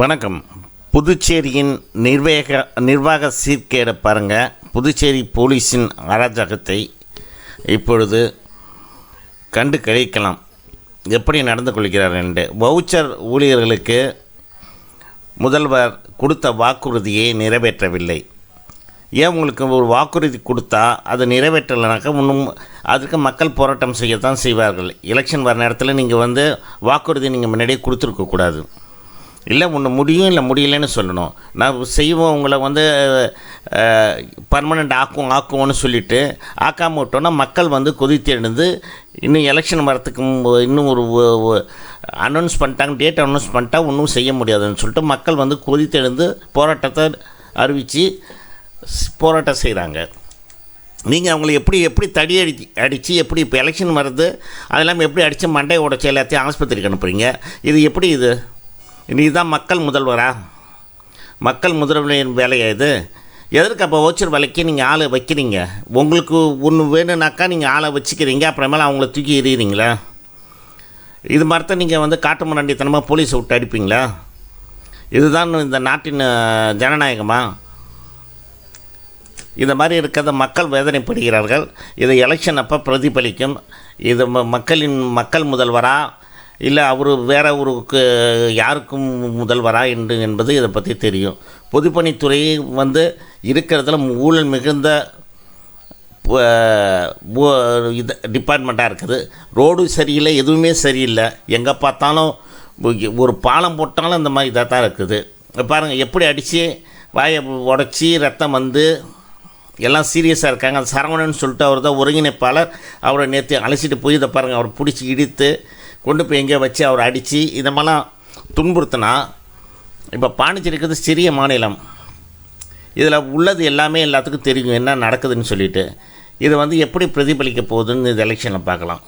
வணக்கம். புதுச்சேரியின் நிர்வேக நிர்வாக சீர்கேடை பாருங்கள் புதுச்சேரி போலீஸின் அராஜகத்தை இப்பொழுது கண்டு கழிக்கலாம் எப்படி நடந்து கொள்கிறார்கள் என்று. வவுச்சர் ஊழியர்களுக்கு முதல்வர் கொடுத்த வாக்குறுதியை நிறைவேற்றவில்லை. ஏன் உங்களுக்கு ஒரு வாக்குறுதி கொடுத்தா அதை நிறைவேற்றலைனாக்கா இன்னும் அதுக்கு மக்கள் போராட்டம் செய்யத்தான் செய்வார்கள். எலெக்ஷன் வர நேரத்தில் நீங்கள் வந்து வாக்குறுதி நீங்கள் முன்னாடியே கொடுத்துருக்கக்கூடாது. இல்லை ஒன்று முடியும் இல்லை முடியலன்னு சொல்லணும். நான் செய்வோம் உங்களை வந்து பர்மனெண்ட் ஆக்கும் ஆக்குவோன்னு சொல்லிவிட்டு ஆக்காமல் விட்டோன்னா மக்கள் வந்து கொதித்து எழுந்து இன்னும் எலெக்ஷன் வரத்துக்கு இன்னும் ஒரு அனௌன்ஸ் பண்ணிட்டாங்க டேட் அனௌன்ஸ் பண்ணிட்டா ஒன்றும் செய்ய முடியாதுன்னு சொல்லிட்டு மக்கள் வந்து கொதித்து எழுந்து போராட்டத்தை அறிவித்து போராட்டம் செய்கிறாங்க நீங்கள் அவங்களை எப்படி எப்படி தடி அடி அடித்து எப்படி இப்போ எலெக்ஷன் வருது அதெல்லாம் எப்படி அடித்து மண்டையை உடச்சி எல்லாத்தையும் ஆஸ்பத்திரிக்கு அனுப்புகிறீங்க இது எப்படி இது? இதுதான் மக்கள் முதல்வரா? மக்கள் முதல்வரின் வேலையா இது எதற்கு அப்போ ஓச்சர் வேலைக்கு நீங்கள் ஆளை வைக்கிறீங்க? உங்களுக்கு ஒன்று வேணும்னாக்கா நீங்கள் ஆளை வச்சுக்கிறீங்க அப்புறமேல அவங்கள தூக்கி எறிகிறீங்களா இது மாதிரி தான் நீங்கள் வந்து காட்டு முன்னாடித்தனமாக போலீஸை விட்டு அடிப்பீங்களா? இதுதான் இந்த நாட்டின் ஜனநாயகமா? இந்த மாதிரி இருக்கிறத மக்கள் வேதனைப்படுகிறார்கள். இது எலெக்ஷன் அப்போ பிரதிபலிக்கும். இது ம- மக்களின் மக்கள் முதல்வராக இல்லை அவர் வேற ஊருக்கு யாருக்கும் முதல்வரா என்று என்பது இதை பற்றி தெரியும். பொதுப்பணித்துறை வந்து இருக்கிறதுல ஊழல் மிகுந்த இது டிபார்ட்மெண்ட்டாக இருக்குது. ரோடு சரியில்லை எதுவுமே சரியில்லை. எங்கே பார்த்தாலும் ஒரு பாலம் போட்டாலும் இந்த மாதிரி இதாக தான் இருக்குது. பாருங்கள் எப்படி அடித்து வாயை உடச்சி ரத்தம் வந்து எல்லாம் சீரியஸாக இருக்காங்க. அந்த சரவணன் சொல்லிட்டு அவர் தான் ஒருங்கிணைப்பாளர். அவரை நேற்று அழைச்சிட்டு போய் இதை பாருங்கள் அவர் பிடிச்சி இடித்து கொண்டு போய் எங்கேயோ வச்சு அவரை அடித்து இந்த மாதிரிலாம் துன்புறுத்தினா இப்போ பாண்டிச்சேரி இருக்கிறது சிறிய மாநிலம். இதில் உள்ளது எல்லாமே எல்லாத்துக்கும் தெரியும் என்ன நடக்குதுன்னு சொல்லிட்டு. இது வந்து எப்படி பிரதிபலிக்க போகுதுன்னு இந்த எலெக்ஷனில் பார்க்கலாம்.